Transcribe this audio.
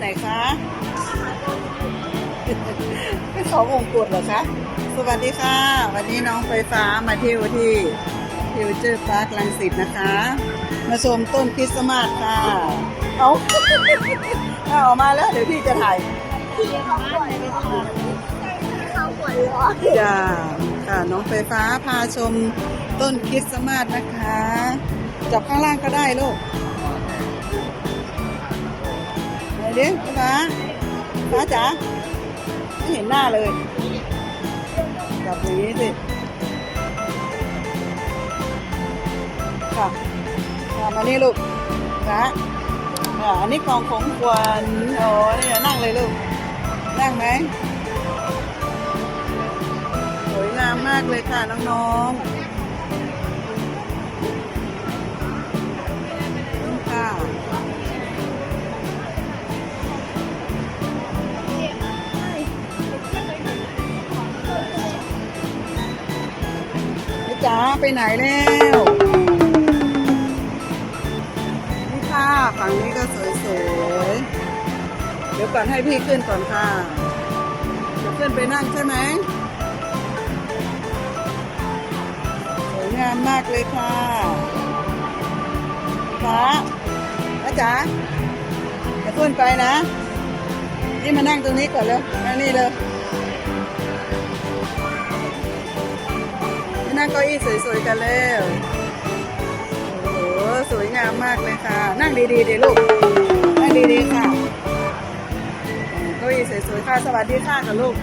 ไหนคะไปเขาวงกุฎเหรอคะ สวัสดีค่ะ วันนี้น้องไฟฟ้ามาเที่ยวที่ฟิวเจอร์พาร์คลังสิตนะคะ มาชมต้นคริสต์มาสค่ะ เอาเอาออกมาแล้ว เดี๋ยวพี่จะถ่ายเขาปวดเขาปวดร้อนจ้าค่ะน้องไฟฟ้าพาชมต้นคริสต์มาสนะคะ จับข้างล่างก็ได้ลูก ดิฟ้าฟ้าจ๋าไม่เห็นหน้าเลยจับอย่างนี้สิค่ะค่ะมานี่ลูกนะอ่าอันนี้กองของขวัญโอ้นี่นั่งเลยลูก นั่งไหมสวยงามมากเลยค่ะน้องๆ จ๋าไปไหนแล้วนี่ค่ะฝั่งนี้ก็สวยๆ เดี๋ยวก่อนให้พี่ขึ้นก่อนค่ะเดี๋ยวขึ้นไปนั่งใช่ไหมสวยงามมากเลยค่ะฟ้าอาจ๋าจะขึ้นไปนะ นี่มานั่งตรงนี้ก่อนเลยนั่งนี่เลย นั่งเก้าอี้สวยๆกันแล้วโอ้โหสวยงามมากเลยค่ะ นั่งดีๆเดี๋ยวลูก นั่งดีๆค่ะเก้าอี้สวยๆค่ะ สวัสดีค่ะกับลูก